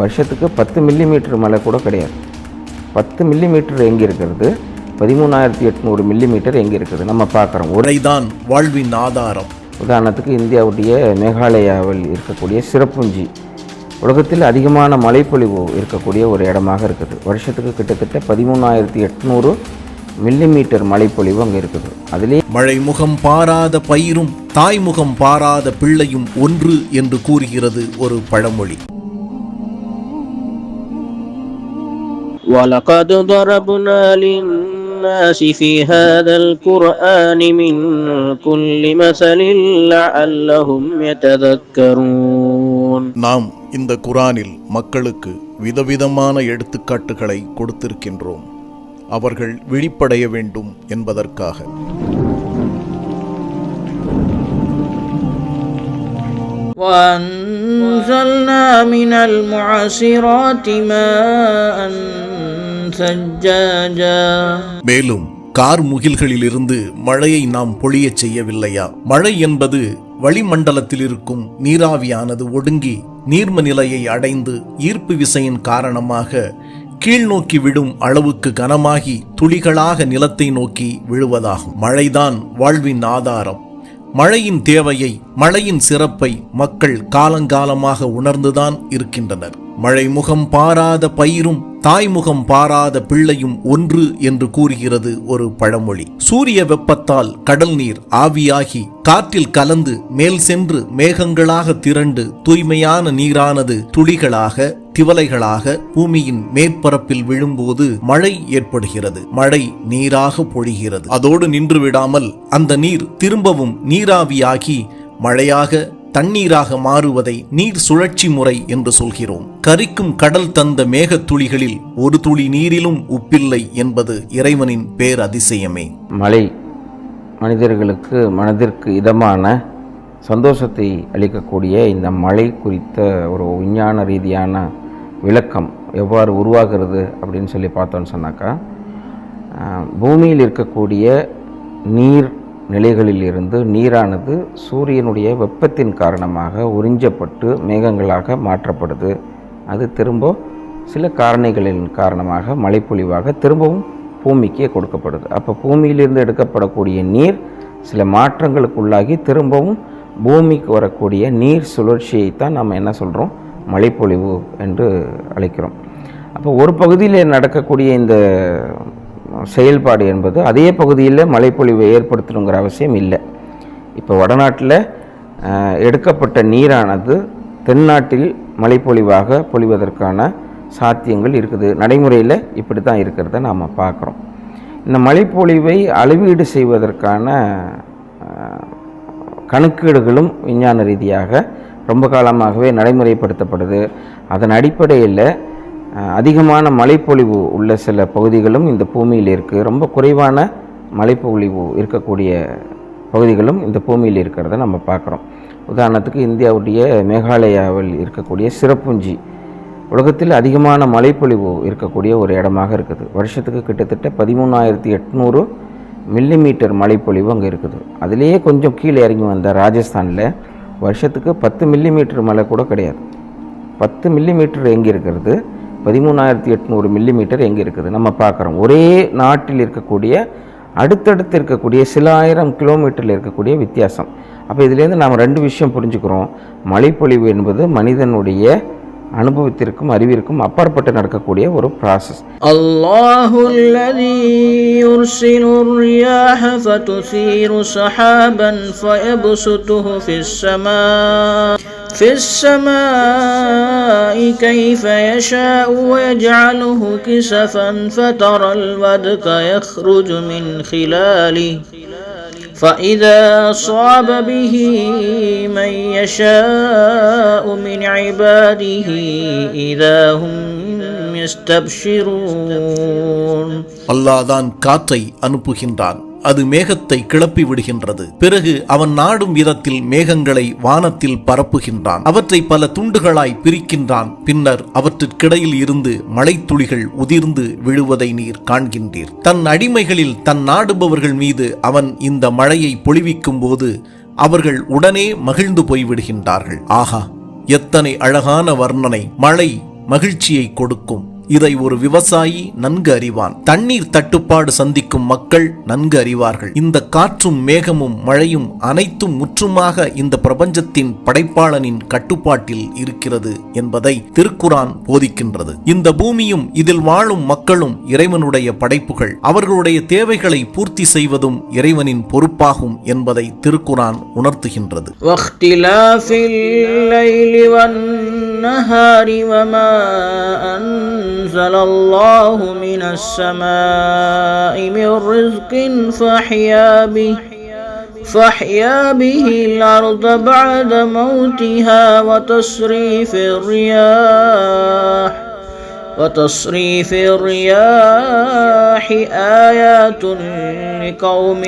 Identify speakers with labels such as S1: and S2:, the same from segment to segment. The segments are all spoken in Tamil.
S1: வருஷத்துக்கு பத்து மில்லிமீட்டர் மழை கூட கிடையாது. பத்து மில்லிமீட்டர் எங்கே இருக்கிறது பதிமூணாயிரத்தி எட்நூறு மில்லிமீட்டர் எங்கே இருக்குது நம்ம பார்க்குறோம். ஒரு
S2: மழைதான் வாழ்வின் ஆதாரம்.
S1: உதாரணத்துக்கு இந்தியாவுடைய மேகாலயாவில் இருக்கக்கூடிய சிறப்புஞ்சி. உலகத்தில் அதிகமான மழைப்பொழிவு இருக்கக்கூடிய ஒரு இடமாக இருக்குது. வருஷத்துக்கு கிட்டத்தட்ட பதிமூணாயிரத்தி எட்நூறு மில்லிமீட்டர் மழைப்பொழிவு அங்கே இருக்குது. அதிலே
S2: மழை முகம் பாராத பயிரும் தாய்முகம் பாராத பிள்ளையும் ஒன்று என்று கூறுகிறது ஒரு பழமொழி.
S3: ولقد ضربنا للناس في هذا القرآن من كل مثل لعلهم يتذكرون
S2: நாம் இந்த குரானில் மக்களுக்கு விதவிதமான எடுத்துக்காட்டுகளை கொடுத்திருக்கின்றோம் அவர்கள் விழிப்படைய வேண்டும் என்பதற்காக
S3: وأنزلنا من المعصرات ماء ثجاجا
S2: மேலும் கார் முகில்களிலிருந்து மழையை நாம் பொழியச் செய்யவில்லையா? மழை என்பது வளிமண்டலத்தில் இருக்கும் நீராவியானது ஒடுங்கி நீர்ம நிலையை அடைந்து ஈர்ப்பு விசையின் காரணமாக கீழ்நோக்கி விடும் அளவுக்கு கனமாகி துளிகளாக நிலத்தை நோக்கி விழுவதாகும். மழைதான் வாழ்வின் ஆதாரம். மழையின் தேவையை மழையின் சிறப்பை மக்கள் காலங்காலமாக உணர்ந்துதான் இருக்கின்றனர். மழை முகம் பாராத பயிரும் தாய்முகம் பாராத பிள்ளையும் ஒன்று என்று கூறுகிறது ஒரு பழமொழி. சூரிய வெப்பத்தால் கடல் நீர் ஆவியாகி காற்றில் கலந்து மேல் சென்று மேகங்களாக திரண்டு தூய்மையான நீரானது துளிகளாக திவலைகளாக பூமியின் மேற்பரப்பில் விழும்போது மழை ஏற்படுகிறது. மழை நீராக பொழிகிறது. அதோடு நின்று விடாமல் அந்த நீர் திரும்பவும் நீராவியாகி மழையாக தண்ணீராக மாறுவதை நீர் சுழற்சி முறை என்று சொல்கிறோம். கரிக்கும் கடல் தந்த மேகத் துளிகளில் ஒரு துளி நீரிலும் உப்பில்லை என்பது இறைவனின் பேர் அதிசயமே
S1: மழை மனிதர்களுக்கு மனதிற்கு இதமான சந்தோஷத்தை அளிக்கக்கூடிய இந்த மழை குறித்த ஒரு விஞ்ஞான ரீதியான விளக்கம் எவ்வாறு உருவாகிறது அப்படின்னு சொல்லி பார்த்தோன்னு சொன்னாக்கா பூமியில் இருக்கக்கூடிய நீர் நிலைகளில் இருந்து நீரானது சூரியனுடைய வெப்பத்தின் காரணமாக உறிஞ்சப்பட்டு மேகங்களாக மாற்றப்படுது. அது திரும்ப சில காரணிகளின் காரணமாக மழைப்பொழிவாக திரும்பவும் பூமிக்கே கொடுக்கப்படுது. அப்போ பூமியிலிருந்து எடுக்கப்படக்கூடிய நீர் சில மாற்றங்களுக்குள்ளாகி திரும்பவும் பூமிக்கு வரக்கூடிய நீர் சுழற்சியை தான் நம்ம என்ன சொல்கிறோம் மழைப்பொழிவு என்று அழைக்கிறோம். அப்போ ஒரு பகுதியில் நடக்கக்கூடிய இந்த செயல்பாடு என்பது அதே பகுதியில் மழைப்பொழிவை ஏற்படுத்தணுங்கிற அவசியம் இல்லை. இப்போ வடநாட்டில் எடுக்கப்பட்ட நீரானது தென்னாட்டில் மழைப்பொழிவாக பொழிவதற்கான சாத்தியங்கள் இருக்குது. நடைமுறையில் இப்படி தான் இருக்கிறத நாம் பார்க்குறோம் இந்த மழைப்பொழிவை அளவீடு செய்வதற்கான கணக்கீடுகளும் விஞ்ஞான ரீதியாக ரொம்ப காலமாகவே நடைமுறைப்படுத்தப்படுது. அதன் அடிப்படையில் அதிகமான மழைப்பொழிவு உள்ள சில பகுதிகளும் இந்த பூமியில் இருக்குது ரொம்ப குறைவான மழைப்பொழிவு இருக்கக்கூடிய பகுதிகளும் இந்த பூமியில் இருக்கிறத நம்ம பார்க்குறோம். உதாரணத்துக்கு இந்தியாவுடைய மேகாலயாவில் இருக்கக்கூடிய சிறப்புஞ்சி உலகத்தில் அதிகமான மழைப்பொழிவு இருக்கக்கூடிய ஒரு இடமாக இருக்குது. வருஷத்துக்கு கிட்டத்தட்ட பதிமூணாயிரத்தி எட்நூறு மில்லிமீட்டர் மழைப்பொழிவு அங்கே இருக்குது. அதுலேயே கொஞ்சம் கீழே இறங்கி வந்த ராஜஸ்தானில் வருஷத்துக்கு பத்து மில்லிமீட்டர் மழை கூட கிடையாது. பத்து மில்லிமீட்டர் எங்கே இருக்கிறது. பதிமூணாயிரத்தி எட்நூறு மில்லிமீட்டர் எங்கே இருக்குது? நம்ம பார்க்குறோம். ஒரே நாட்டில் இருக்கக்கூடிய அடுத்தடுத்து இருக்கக்கூடிய சில ஆயிரம் கிலோமீட்டரில் இருக்கக்கூடிய வித்தியாசம். அப்போ இதுலேருந்து நாம் ரெண்டு விஷயம் புரிஞ்சுக்கிறோம். மழைப்பொழிவு என்பது மனிதனுடைய அனுபவத்திற்கும் அறிவிற்கும் அப்பாற்பட்டு நடக்கக்கூடிய ஒரு ப்ராசஸ்
S3: الله الذي يرسل الرياح فتثير سحابا فيبسطه في السماء في السماء كيف يشاء ويجعله كسفا فترى الودق يخرج من خلاله فإذا أصاب به من يشاء من عباده إذا هم يستبشرون
S2: அல்லாதான் காற்றை அனுப்புகின்றான் அது மேகத்தை கிளப்பி விடுகின்றது பிறகு அவன் நாடும் விதத்தில் மேகங்களை வானத்தில் பரப்புகின்றான் அவற்றை பல துண்டுகளாய் பிரிக்கின்றான் பின்னர் அவற்றிற்கிடையில் இருந்து மழைத்துளிகள் உதிர்ந்து விழுவதை நீர் காண்கின்றீர் தன் அடிமைகளில் தன் நாடுபவர்கள் மீது அவன் இந்த மழையை பொழிவிக்கும் போது அவர்கள் உடனே மகிழ்ந்து போய்விடுகின்றார்கள் ஆஹா எத்தனை அழகான வர்ணனை மழை மகிழ்ச்சியை கொடுக்கும். இதை ஒரு விவசாயி நன்கு அறிவான் தண்ணீர் தட்டுப்பாடு சந்திக்கும் மக்கள் நன்கு அறிவார்கள் இந்த காற்றும் மேகமும் மழையும் அனைத்தும் முற்றுமாக இந்த பிரபஞ்சத்தின் படைப்பாளனின் கட்டுப்பாட்டில் இருக்கிறது என்பதை திருக்குரான் போதிக்கின்றது இந்த பூமியும் இதில் வாழும் மக்களும் இறைவனுடைய படைப்புகள் அவர்களுடைய தேவைகளை பூர்த்தி செய்வதும் இறைவனின் பொறுப்பாகும் என்பதை திருக்குரான் உணர்த்துகின்றது
S3: واختلاف الليل والنهار وما أنزل الله من السماء من رزق فأحيا به فأحيا به الأرض بعد موتها وتصريف الرياح وتصريف الرياح آيات لقوم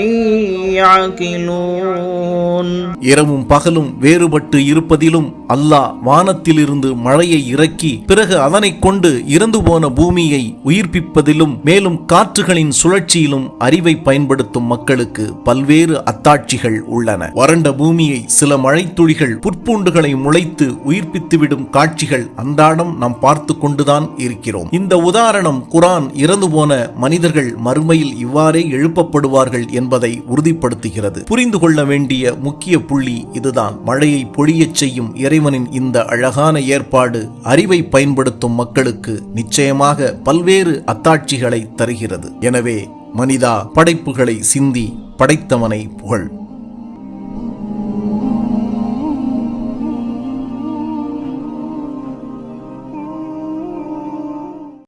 S3: يعقلون
S2: இரவும் பகலும் வேறுபட்டு இருப்பதிலும் அல்லாஹ் வானத்திலிருந்து மழையை இறக்கி பிறகு அதனை கொண்டு இறந்து போன பூமியை உயிர்ப்பிப்பதிலும் மேலும் காற்றுகளின் சுழற்சியிலும் அறிவை பயன்படுத்தும் மக்களுக்கு பல்வேறு அத்தாட்சிகள் உள்ளன. வறண்ட பூமியை சில மழைத்துளிகள் புற்பூண்டுகளை முளைத்து உயிர்ப்பித்துவிடும் காட்சிகள் அன்றாடம் நாம் பார்த்து கொண்டுதான் இருக்கிறோம். இந்த உதாரணம் குரான் இறந்து போன மனிதர்கள் மறுமையில் இவ்வாறே எழுப்பப்படுவார்கள் என்பதை உறுதிப்படுத்துகிறது. புரிந்து கொள்ள வேண்டிய முக்கிய புள்ளி இதுதான். மழையை பொழியச் செய்யும் இறைவனின் இந்த அழகான ஏற்பாடு அறிவை பயன்படுத்தும் மக்களுக்கு நிச்சயமாக பல்வேறு அத்தாட்சிகளை தருகிறது. எனவே மனிதா படைப்புகளை சிந்தி படைத்தவனை புகழ்.